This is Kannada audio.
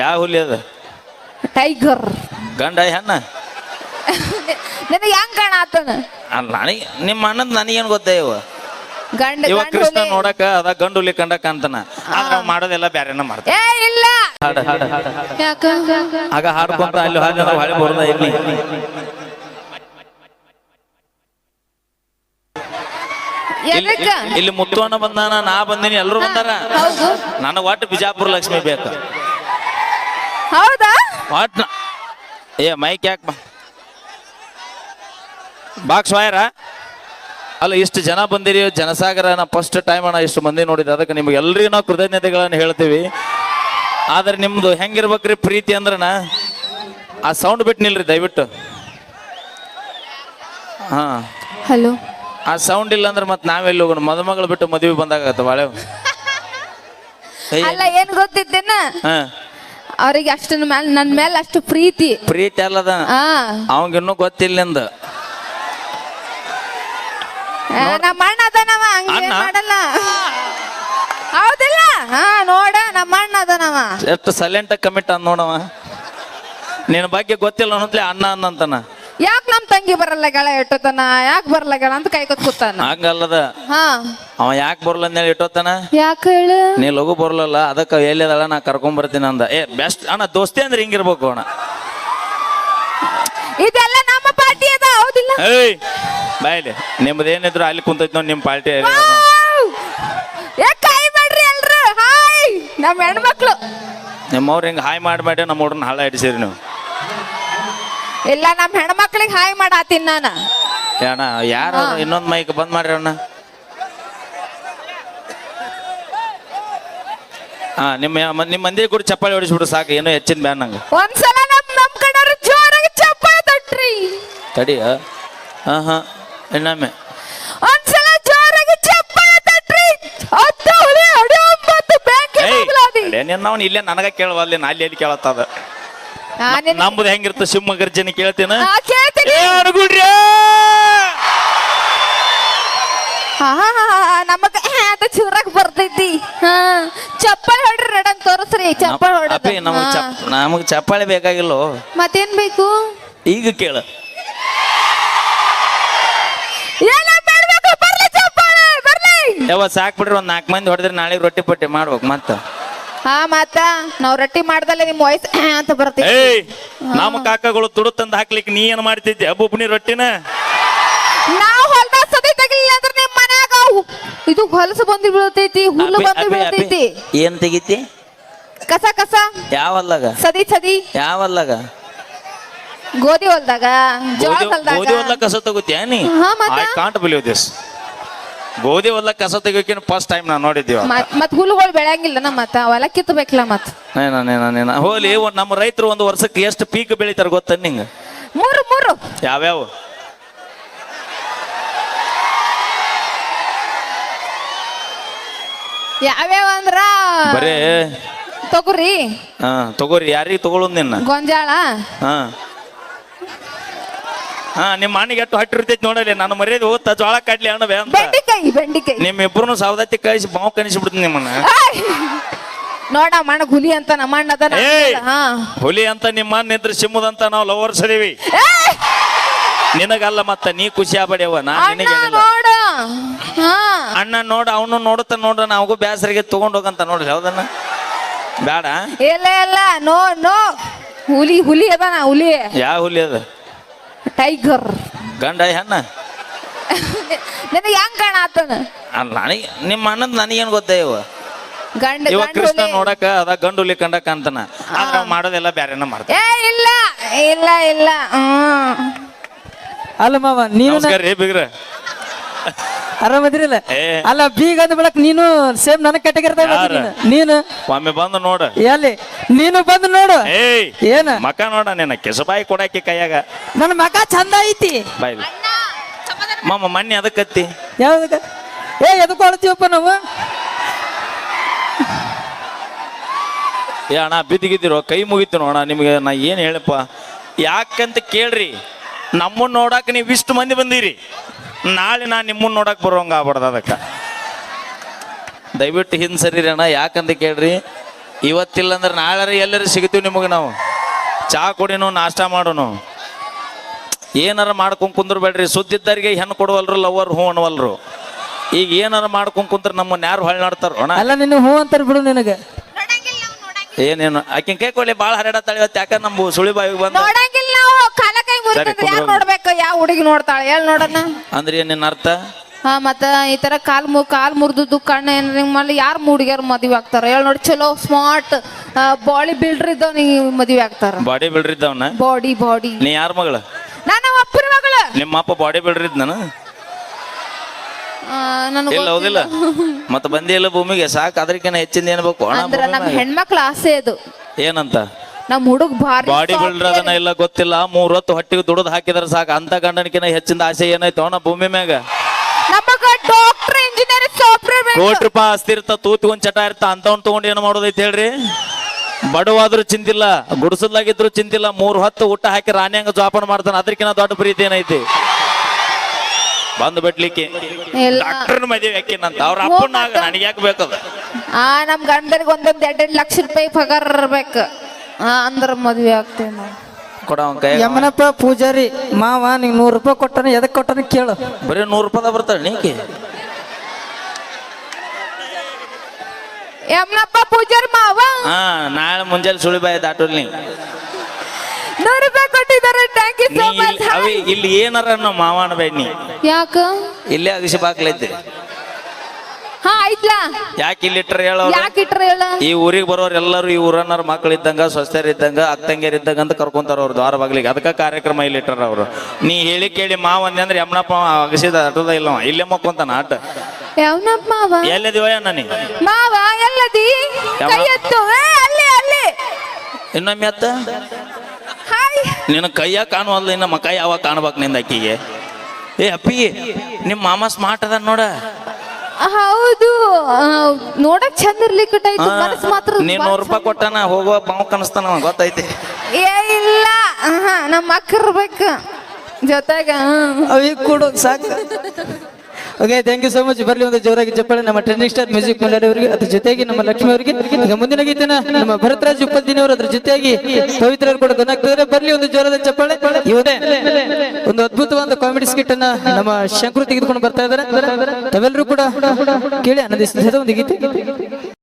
ಯಾವ ಹುಲಿ ಅದ? ಟೈಗರ್. ಗಂಡ ಹೆಣ್ಣ ನಿನಗೆ ಹೆಂಗ್ ಕಾಣಾತನ ಆತನ? ನನಗೆ ನಿಮ್ಮ ಅಣ್ಣದ ನನಗೇನು ಗೊತ್ತೇ ಇವ? ಗಂಡ ಇವ ಗಂಡ ಕೃಷ್ಣ ಹುಲಿ. ನೋಡಕ ಅದ ಗಂಡು ಹುಲಿ ಕಂಡ ಅಂತಾನ. ಆದ್ರೆ ಅವ ಮಾಡೋದೆಲ್ಲ ಬ್ಯಾರೆನ ಮಾಡ್ತಾನ. ಏ ಇಲ್ಲ. ಹಾಡ ಹಾಡ ಹಾಡ. ಯಾಕ? ಆಗ ಹಾಡ್ಕೊಂತ ಅಲ್ಲಿ ಹಾಡಿ ಹೊಳೆ ಬರೋದ ಇಲ್ಲಿ. ಇಲ್ಲಿ ಎದಕ್ಕ? ಇಲ್ಲಿ ಮುತ್ತುವಣ್ಣ ಬಂದಾನ ನಾ ಬಂದಿನಿ ಎಲ್ಲರೂ ಬಂದಾರ. ಹೌದು. ನನಗೆ ಒಟ್ಟು ಬಿಜಾಪುರ ಲಕ್ಷ್ಮಿ ಬೇಕು. ಹೌದಾ? ಏ ಮೈಕ್ ಯಾಕೆ ಬಾ? ಬಾಕ್ಸ್ ವಾಯರ? ಅಲ್ಲ ಇಷ್ಟು ಜನ ಬಂದಿರಿ ಜನಸಾಗರ ನಾ ಫಸ್ಟ್ ಟೈಮ್ ಅಣ್ಣ ಇಷ್ಟು ಮಂದಿ ನೋಡಿದ ಅದಕ್ಕೆ ನಿಮ್ಗೆ ಎಲ್ರಿಗೂ ನಾವು ಕೃತಜ್ಞತೆಗಳನ್ನು ಹೇಳ್ತೀವಿ. ಆದ್ರೆ ನಿಮ್ದು ಹೆಂಗಿರ್ಬೇಕ್ರಿ ಪ್ರೀತಿ ಅಂದ್ರನ ಆ ಸೌಂಡ್ ಬಿಟ್ಟು ನಿಲ್ರಿ ದಯವಿಟ್ಟು. ಹಾ. ಹಲೋ. ಆ ಸೌಂಡ್ ಇಲ್ಲ ಅಂದ್ರೆ ಮತ್ತೆ ನಾವೆಲ್ಲಿ ಹೋಗೋಣ? ಮದುಮಗಳು ಬಿಟ್ಟು ಮದುವೆ ಬಂದಾಗತ್ತ ಬಾಳೆ. ಅಲ್ಲ ಏನ್ ಗೊತ್ತಿದ್ದೇನ? ಹಾ. ಅವ್ರಿಗೆ ಅಷ್ಟು ಮೇಲೆ ನನ್ನ ಮೇಲೆ ಅಷ್ಟು ಪ್ರೀತಿ. ಪ್ರೀತಿ ಅಲ್ಲದ? ಆ ಅವಂಗಿನ್ನೂ ಗೊತ್ತಿಲ್ಲ ನಿಂದು. ಆ, ನಮ್ಮ ಅಣ್ಣ ಅದನವ ಹಂಗೆ ಮಾಡಲ್ಲ. ಹೌದಿಲ್ಲ? ಹಾ ನೋಡ ನಮ್ಮ ಅಣ್ಣ ಅದನವ. ಎಷ್ಟು ಸೈಲೆಂಟ್ ಕಮಿಟ್ ಅಂದ್ ನೋಡವ. ನಿನ್ನ ಬಗ್ಗೆ ಗೊತ್ತಿಲ್ಲ ಅನ್ನೋದ್ಲೆ ಅಣ್ಣ ಅನ್ನಂತಾನ. ಯಾಕೆ ನಮ್ ತಂಗಿ ಬರಲ್ಲ ಗಳ ಇಟ್ಟತನ ಯಾಕೆ ಬರಲ್ಲ ಗಳ ಅಂತ ಕೈ ಕೊತ್ ಕೂತಾನ? ಹಂಗಲ್ಲದ. ಹಾ. ಅವ ಯಾಕೆ ಬರಲ್ಲ ಅಂದೇಳಿ ಇಟ್ಟೋತಾನ ಯಾಕೆ ಹೇಳು? ನೀ ಲಗು ಬರಲ್ಲ ಅದಕ್ಕೆ ಎಲ್ಲಿದಾಳ ನಾ ಕರ್ಕೊಂಡ್ ಬರ್ತೀನಿ ಅಂದ. ಏ ಬೆಸ್ಟ್ ಅಣ್ಣ ದೋಸ್ತಿ ಅಂದ್ರೆ ಹಿಂಗಿರ್ಬೇಕು ಅಣ್ಣ. ಇದೆಲ್ಲ ನಮ್ಮ ಪಾರ್ಟಿ ಅದ ಹೌದಿಲ್ಲ? ಏಯ್ ಬಾಯ್ಲಿ ನಿಮ್ದು ಏನಿದ್ರು ಅಲ್ಲಿ ಕುಂತೈತಿ ನೋಡಿ ನಿಮ್ಮ ಪಾರ್ಟಿ! ಏ ಕೈ ಮಾಡ್ರಿ ಎಲ್ರು. ಹಾಯ್ ನಮ್ಮ ಹೆಣ್ಮಕ್ಳು. ನಿಮ್ಮವ್ರು ಹಿಂಗೆ ಹಾಯ್ ಮಾಡಿ ಮಾಡಿ ನಮ್ಮ ಹುಡ್ರನ್ನ ಹಳ್ಳ ಹಿಡಿಸಿರಿ ನೀವು. ಇಲ್ಲ ನಮ್ಮ ಹೆಣ್ಮಕ್ಳಿಗೆ ಹಾಯ್ ಮಾಡಾತೀನಿ ನಾನು. ಅಣ್ಣ ಯಾರು ಇನ್ನೊಂದು ಮೈಕ್ ಬಂದ್ ಮಾಡ್ರಿ ಅಣ್ಣ. ಹಾ ನಿಮ್ಮ ನಿಮ್ಮ ಮಂದಿ ಕೂಡ ಚಪ್ಪಾಳಿ ಹೊಡಿಸ್ಬಿಡು ಸಾಕು ಏನೋ ಹೆಚ್ಚಿನ ಬ್ಯಾನ್ ನಂಗೆ. ಒಂದ್ಸಲ ನಮ್ ನಮ್ ಕಡೆಯವ್ರು ಜೋರಾಗಿ ಚಪ್ಪಾಳೆ ತಟ್ರಿ. ತಡಿಯ ಹಾ ಹಾಂ ಇನ್ನೊಮ್ಮೆ. ಒಂದ್ಸಲ ಜೋರಾಗಿ ಚಪ್ಪಾಳೆ ತಟ್ರಿ. ಹತ್ತು ಹುಲಿ ಅಡಿ ಒಂಬತ್ತು ಬ್ಯಾಂಕ್ ಏಯ್ ಬಬ್ಲಾದಿ. ನಾವು ಇಲ್ಲೇ ನನಗ ಕೇಳುವಲ್ಲಿ ನಾ ಅಲ್ಲಿ ಎಲ್ಲಿ ಕೇಳತ್ತದ? ಆ, ನಿನ್- ನಮ್ದು ಹೆಂಗಿರ್ತ ಸಿಂಹ ಗರ್ಜನೆ ಕೇಳ್ತೇನ? ಆ, ಕೇಳ್ತೀನಿ. ಏ ಹಾ ಹಾ, ಹಾ, ಹಾ, ನಮಗ ಅಂತ ಚೂರಾಗ್ ಬರ್ತೈತಿ ಹಾ ಚಪ್ಪಲ್ ಹೊಡ್ರಿ ನಡಂಗ್ ತೋರಿಸ್ರಿ ಚಪ್ಪಲ್ ಅಪ್ಪಿ ನಮಗ್ ಹೊಡ ಚಪ್ ನಮಗ್ ಚಪ್ಪಾಳೆ ಬೇಕಾಗಿಲ್ಲೋ? ಮತ್ತೇನ್ ಬೇಕು? ಈಗ ಕೇಳ. ಏನ ಮಾಡ್ಬೇಕು? ಬರ್ಲಿ ಚಪ್ಪಾಳೆ ಬರ್ಲಿ. ಯಾವ ಸಾಕ್ ಬಿಡ್ರಿ ಒಂದ್ ನಾಲ್ಕು ಮಂದಿ ಹೊಡೆದ್ರೆ ನಾಳೆ ರೊಟ್ಟಿ ಪಟ್ಟಿ ಮಾಡ್ಬೇಕು ಮತ್ತ. ಹಾ ಮತ್ತ ನಾವ್ ರೊಟ್ಟಿ ಮಾಡ್ದಲ್ಲ ನಿಮ್ ವಾಯ್ಸ್ ಅಂತ ಬರ್ತೀವಿ ಏಯ್ ನಮ್ಮ ಕಾಕಗಳು ತುಡು ತಂದು ಹಾಕ್ಲಿಕ್ಕೆ ನೀ ಏನ್ ಮಾಡ್ತಿದ್ದೆ? ಬುಬ್ನಿ ರೊಟ್ಟಿನ? ನಾವ್ ಹೊಲ್ದಾಗ ಸದಿ ತಗಲಿಲ್ಲ ಅಂದ್ರೆ ನಿಮ್ ಮನ್ಯಾಗ ಹು- ಇದು ಹೊಲಸು ಬಂದು ಬೀಳ್ತೈತಿ ಹುಲ್ಲು ಬಂದಿ ಬಂದು. ಬೀಳ್ತೈತಿ ಏನ್ ತೆಗಿತಿ? ಕಸ ಕಸ. ಯಾವಲ್ಲಗ ಸದಿ ಸದಿ. ಯಾವಲ್ಲಗ ಗೋಧಿ ಹೊಲ್ದಾಗ ಜೋಳ ಗೋಧಿ ಹೊಲ್ದಾಗ. ಗೋಧಿ ಹೊಲ ಕಸ ತಗೋತಿಯ ನೀ? ಹಾ, ಮತ್ತೆ? ಐ ಕಾಂಟ್ ಬಿಲೀವ್ ದಿಸ್ ಗೋಧಿ ಹೊಲ ಕಸ ತೆಗಿಯೋಕಿನ ಫಸ್ಟ್ ಟೈಮ್ ನಾ ನೋಡಿದ್ದೀವ ಮತ್ ಮತ್ ಹುಲ್ಲುಗಳು ಬೆಳೆಯಂಗಿಲ್ಲ ನಮ್ಮ ಮತ್ತ ಹೊಲ ಕಿತ್ತಬೇಕಲ್ಲ ಮತ್. ನೇನ ನೇನ ನೇನ. ಹೋಲಿ ಒಂದ್ ನಮ್ಮ ರೈತರು ಒಂದು ವರ್ಷಕ್ಕೆ ಎಷ್ಟು ಪೀಕ್ ಬೆಳಿತಾರ ಗೊತ್ತ ನಿಂಗ? ಮೂರು ಮೂರು. ಯಾವ್ಯಾವ? ಯಾವ್ಯಾವ ಅಂದ್ರ? ಬರೇ. ತೊಗರಿ. ಹಾ ತಗೋರಿ. ಯಾರಿಗೆ ತಗೊಳ್ಳೋದು ನಿನ್ನ? ಗೊಂಜಾಳ. ಹಾ. ಹಾ ನಿಮ್ಮ ಮನೆಗೆ ಎಷ್ಟು ಹಟ್ಟಿರ್ತೈತಿ ನೋಡಲಿ. ನಾನು ಮರ್ಯಾದೆ ಹೋಗ್ತಾ ಜೋಳ ಕಡ್ಲಿ ಅಣ್ಣವೆ ಅಂತ. ಬೆಂಡಿಕಾಯಿ ಬೆಂಡಿಕೆ ನಿಮ್ ಇಬ್ರು ಸೌದತ್ತಿ ಕಳಿಸಿ ಬಾವು ಕನಿಸ್ಬಿಡ್ತೀನಿ ನಿಮ್ಮನ್ನ! ನೋಡ ಮಣ್ಣ ಹುಲಿ ಅಂತ ನಮ್ಮ ಅಣ್ಣ! ಹುಲಿ ಅಂತ ನಿಮ್ಮ ನಿದ್ರೆ ಇದ್ರೆ ಸಿಮ್ಮದಂತ ನಾವು ಲವರ್ಸ್ ಅದೀವಿ. ನಿನಗಲ್ಲ ಮತ್ತ ನೀ ಖುಷಿ ಆಗ್ಬೇಡ್ಯವ ನಾ ನೋಡ. ಹಾ. ಅಣ್ಣ ನೋಡ ಅವನು ನೋಡುತ್ತ ನೋಡ್ರ ನಾವು ಬ್ಯಾಸರಿಗೆ ತಗೊಂಡ್ ಹೋಗಂತ ನೋಡ್ರಿ ಹೌದನ್ನ ಬೇಡ. ಇಲ್ಲ ಇಲ್ಲ ನೋ ನೋ. ಹುಲಿ ಹುಲಿ ಅದ ನಾ ಹುಲಿ. ಯಾವ ಹುಲಿ ಅದ? ಟೈಗರ್ ಗಂಡ ಹೆಣ್ಣ? ನಿನಗೆ ಹೆಂಗ್ ಕಾಣಾತನ? ಅಲ್ಲ ನನಗೆ ನಿಮ್ಮ ಅಣ್ಣದ್ ನನಗೇನು ಗೊತ್ತೇ ಇವ? ಗಂಡ ಕೃಷ್ಣ ಹುಲಿ. ನೋಡಕ ಅದ ಗಂಡು ಹುಲಿ ಕಂಡಕ ಕಾಣ್ತಾನ ಆದ್ರೆ ಅವ ಮಾಡೋದೆಲ್ಲ ಬ್ಯಾರೆನ ಮಾಡ್ತಾನ. ಏ ಇಲ್ಲ ಇಲ್ಲ ಇಲ್ಲ ಹ್ಮ್. ಅಲ್ಲ ಮಾವ ನೀನು ನಮಸ್ಕಾರ ರೀ ಬಿಗ್ರ. ಆರಾಮದಿರಿಲ್ಲ? ಏ. ಅಲ್ಲ ಬೀಗ ಅಂದ ಬಳಕ್ ನೀನು ಸೇಮ್ ನನ್ನ ಕೆಟಗರಿ ಯಾರು? ನೀನು? ಒಮ್ಮೆ ಬಂದು ನೋಡ. ಎಲ್ಲಿ? ನೀನು ಬಂದು ನೋಡು. ಏಯ್ ಏನ? ಮಕ ನೋಡ ನಿನ್ನ ಕೆಸಬಾಯಿ ಕೊಡಕ್ಕೆ ಕೈಯಾಗ. ನನ್ನ ಮಕ ಚಂದ ಐತಿ. ಬಾಯ್ ಮಾಮ ಮೊನ್ನೆ ಅದಕ್ಕತ್ತಿ. ಯಾವ್ದಕ್ಕ? ಏ ಎದಕ್ಕೆ ನಾವು? ಏ ಅಣ್ಣ ಬಿದ್ದಿಗಿದ್ದಿರೋ? ಕೈ ಮುಗಿತು ನೋಣ ನಿಮಗೆ ನಾ ಏನು ಹೇಳಪ್ಪ? ಯಾಕಂತ ಕೇಳ್ರಿ ನಮ್ಮನ್ನ ನೋಡಕ್ಕೆ ನೀವು ಇಷ್ಟು ಮಂದಿ ಬಂದಿರಿ. ನಾಳೆ ನಾ ನಿಮ್ಮನ್ನ ನೋಡಕ್ಕೆ ಬರೋಂಗ ಆಗ್ಬಾರ್ದು ಅದಕ್ಕೆ. ದಯವಿಟ್ಟು ಹಿಂದೆ ಸರಿ ಅಣ್ಣ ಯಾಕಂತ ಕೇಳ್ರಿ? ಇವತ್ತಿಲ್ಲ ಅಂದ್ರೆ ನಾಳೆ ಎಲ್ಲರೂ ಸಿಗ್ತೀವಿ ನಿಮಗೆ ನಾವು. ಚಾ ಕುಡಿನು ನಾಷ್ಟ ಮಾಡೋನು. ಏನಾರ ಮಾಡ್ಕೊಂಡ್ ಕುಂದ್ರಬೇಡ್ರಿ ಸುದ್ದಿದ್ದರಿಗೆ ಹೆಣ್ಣು ಕೊಡುವಲ್ರು ಲವರ್ ಹೂ ಅನ್ವಲ್ರು ಈಗ ಏನಾರ ಮಾಡ್ಕೊಂಡು ಕುಂತ್ರ ನಮ್ಮನ್ನ ಯಾರು ಹೊಳ್ನಾಡ್ತಾರ? ಅಣ್ಣ. ಅಲ್ಲ ನಿನ್ನ ಹೂ ಅಂತಾರ ಬಿಡು ನಿನಗೆ. ಏನೇನು? ಆಕಿನ ಕೈ ಕೊಡ್ಲಿ ಭಾಳ ಹರಡತ್ತಾಳೆ ಇವತ್ತು ಯಾಕಂದ್ರೆ ನಮ್ಮ ಸುಳಿ ಬಾಯಿಗೆ ಬಂದ ನೋಡಂಗಿಲ್ಲ ನಾವು ಕಾಲ ಕೈ ಮುರಿದ್ರೆ ಯಾರು ನೋಡ್ಬೇಕು? ಯಾವ ಹುಡುಗಿ ನೋಡ್ತಾಳೆ? ಹೇಳ್ ನೋಡೋಣ ಅಂದ್ರೆ ಏನೇನು ನಿನ್ನ ಅರ್ಥ? ಹಾ ಮತ್ತ ಈ ತರ ಕಾಲ್ ಮು ಕಾಲ್ ಮುರಿದು ಕಣ್ಣು ಏನ್ ನಿಮ್ಮಲ್ಲಿ ಯಾರು ಹುಡುಗಿಯರು ಮದುವೆ ಆಗ್ತಾರ? ಹೇಳ್ ನೋಡಿ ಚಲೋ ಸ್ಮಾರ್ಟ್ ಬಾಡಿ ಬಿಲ್ಡರ್ ಇದ್ದವನಿಗೆ ಮದುವೆ ಆಗ್ತಾರ. Body builder ಇದ್ದವನ? Body body. ನೀ ಯಾರ ಮಗಳು? ನಿಮ್ಮ ಅಪ್ಪ ಬಾಡಿ ಬಿಲ್ಡರ್ ಇದ್ನ ನನಗೆ ಇಲ್ಲ ಹೌದಿಲ್ಲ ಮತ್ತೆ ಬಂದಿಲ್ಲ ಭೂಮಿಗೆ ಸಾಕು ಅದಕ್ಕಿಂತ ಹೆಚ್ಚಿಂದ ಏನ್ ಬೇಕು? ಅಣ್ಣ ಅಂದ್ರ ಹೆಣ್ಮಕ್ಳ ಆಸೆ ಅದು. ಏನಂತ? ನಮ್ಮ ಹುಡುಗ ಭಾರಿ ಬಾಡಿ ಬಿಲ್ಡರ್ ಅದನ್ನ ಇಲ್ಲ ಗೊತ್ತಿಲ್ಲ. ಮೂರ್ ಹೊತ್ತು ಹೊಟ್ಟಿಗೆ ದುಡ್ದು ಹಾಕಿದ್ರೆ ಸಾಕು. ಅಂತ ಗಂಡನಕಿನ ಹೆಚ್ಚಿನ ಆಸೆ ಏನೈತೆ ಅಣ್ಣ ಭೂಮಿ ಮ್ಯಾಗ? ನಮಗ ಡಾಕ್ಟರ್ ಇಂಜಿನಿಯರ್ ಸಾಫ್ಟ್ವೇರ್ ಕೋಟಿ ರೂಪಾಯಿ ಆಸ್ತಿ ಇರ್ತ ತೂತಿ ಒಂದ್ ಚಟ ಇರ್ತ ಅಂತವ್ನ ತಗೊಂಡು ಏನು ಮಾಡೋದೈತೆ ಹೇಳ್ರಿ? ಬಡವಾದ್ರೂ ಚಿಂತಿಲ್ಲ ಗುಡಿಸಲ್ದಾಗಿದ್ರು ಚಿಂತಿಲ್ಲ ಮೂರ್ ಹೊತ್ತು ಊಟ ಹಾಕಿ ರಾಣಿ ಹಂಗ ಜೋಪಾನ ಮಾಡ್ತಾನ ಅದಕ್ಕಿಂತ ದೊಡ್ಡ ಪ್ರೀತಿ ಏನೈತಿ? ಬಂದು ಬಿಡ್ಲಿಕ್ಕೆ. ಇಲ್ಲ. ಡಾಕ್ಟರ್ ಮದುವೆ ಅವ್ರ ಅಪ್ಪನಾಗ ನನಗೆ ಯಾಕೆ ಬೇಕದ? ಆ ನಮ್ ಗಂಡರಿಗೆ ಒಂದೊಂದ್ ಎರಡೆರಡು ಲಕ್ಷ ರೂಪಾಯಿ ಪಗಾರ ಇರ್ಬೇಕು. ಆ ಅಂದ್ರ ಮದ್ವೆ ಆಗ್ತೇವೆ ನಾವು. ಕೊಡ ಅವನ ಕೈ ಯಮನಪ್ಪ ಪೂಜಾರಿ ಮಾವ ನಿಂಗೆ ನೂರು ರೂಪಾಯಿ ಕೊಟ್ಟನ ಎದಕ್ ಕೊಟ್ಟನ ಕೇಳು. ಬರೀ ನೂರು ರೂಪಾಯಿ ಬರ್ತಾಳೆ ನೀಕಿ ಯಮ್ನಪ್ಪ ಪೂಜಾರ್ ಮಾವ? ಹಾ ನಾಳೆ ಮುಂಜಾನೆ ಸುಳಿ ಬಾಯಿ ದಾಟುಲ್ ನೀ ನೂರು ರೂಪಾಯಿ ಕೊಟ್ಟಿದ್ದಾರೆ ಥ್ಯಾಂಕ್ ಯು ಸೋ ಮಚ್ ಇಲ್ಲಿ- ಅವಿ ಇಲ್ಲಿ ಏನಾರ ಅನ್ನ ಮಾವ ಅನ್ಬೇಡ ನೀ. ಯಾಕ? ಇಲ್ಲೇ ಅಗಸಿ ಬಾಕ್ಲೈತಿ ಹಾ ಐತ್ಲಾ ಯಾಕೆ ಇಲ್ಲಿ ಇಟ್ರ ಹೇಳೋ ಯಾಕೆ ಇಟ್ರ ಹೇಳ? ಈ ಊರಿಗೆ ಬರೋರು ಎಲ್ಲರೂ ಈ ಊರನ್ನರ ಮಕ್ಳು ಇದ್ದಂಗ ಸ್ವಸ್ಥರು ಇದ್ದಂಗ ಅತ್ತಂಗಿಯರು ಇದ್ದಂಗ ಅಂತ ಕರ್ಕೊಂತಾರ ಅವ್ರು ದ್ವಾರ ಬಾಗ್ಲಿಗೆ. ಅದಕ್ಕೆ ಕಾರ್ಯಕ್ರಮ ಇಲ್ಲಿ ಇಟ್ಟಾರ ಅವರು. ನೀ ಹೇಳಿ ಕೇಳಿ ಮಾವ ಅಂದೆ ಅಂದ್ರೆ ಯಮನಪ್ಪ ಅಗಸಿದ ಅಟದ ಇಲ್ಲ. ಇಲ್ಲೇ ಮಕ್ಕೊಂತಾನ ಆಟ. ಯಾವನಪ್ಪ ಮಾವ ಎಲ್ಲಿದೀವ ನೀ ಮಾವ ಎಲ್ಲದಿ? ಕೈ ಎತ್ತು. ಏ, ಅಲ್ಲಿ ಅಲ್ಲಿ. ಇನ್ನೊಮ್ಮೆ ಅತ್ತ ಹಾಯ್. ನಿನ್ನ ಕೈಯ ಕಾಣುವಲ್ಲ ಇನ್ನ ಮಕ್ಕ ಯಾವಾಗ ಕಾಣ್ಬೇಕು ನಿಂದ ಅಕ್ಕಿಗೆ? ಏ ಅಪ್ಪಿ ನಿಮ್ಮ ಮಾಮ ಸ್ಮಾರ್ಟ್ ಅದ ನೋಡ. ಹೌದು. ಆ, ನೋಡಕ್ ಚಂದ ಇರ್ಲಿಕ್ಕೆ ಟೈತು ಮನಸ್ಸು ಮಾತ್ರ ನೀನ್ ನೂರು ರೂಪಾಯಿ ಕೊಟ್ಟಾನ ಹೋಗುವ ಬಾವು ಕಾಣಿಸ್ತಾನ ಅವ, ಗೊತ್ತೈತಿ. ಏ ಇಲ್ಲ. ಆಹಾ, ನಮ್ಮ ಅಕ್ಕ ಇರ್ಬೇಕು ಜೊತೆಗ ಅವ್ ಅವಿ ಕೊಡು ಸಾಕು. Okay thank you so much ಬರ್ಲಿ ಒಂದು ಜೋರಾಗಿ ಚಪ್ಪಾಳೆ. ನಮ್ಮ ಟ್ರೆಂಡಿಂಗ್ ಸ್ಟಾರ್ ಮ್ಯೂಸಿಕ್ ಮಂಡಳಿ ಅವರಿಗೆ ಅದ್ರ ಜೊತೆಗೆ ನಮ್ಮ ಲಕ್ಷ್ಮಿ ಅವರಿಗೆ. ಈಗ ಮುಂದಿನ ಗೀತೆನ ನಮ್ಮ ಭರತರಾಜ್ ಉಪ್ಪತ್ತಿನವರು ಅದ್ರ ಜೊತೆಗೆ ಪವಿತ್ರ ಕೂಡ ಗೊತ್ತಾಗ್ತದೆ ಬರ್ಲಿ ಒಂದು ಜೋರಾದ ಚಪ್ಪಾಳೆ. ಇವತ್ತೇ ಒಂದು ಅದ್ಭುತವಾದ ಕಾಮಿಡಿ ಸ್ಕಿಟ್ ಅನ್ನ ನಮ್ಮ ಶಂಕರು ತೆಗೆದುಕೊಂಡು ಬರ್ತಾ ಇದ್ದಾರೆ. ತಾವೆಲ್ಲರೂ ಕೂಡ ಕೇಳಿ ಆನಂದಿಸಿದ ಒಂದು ಗೀತೆ.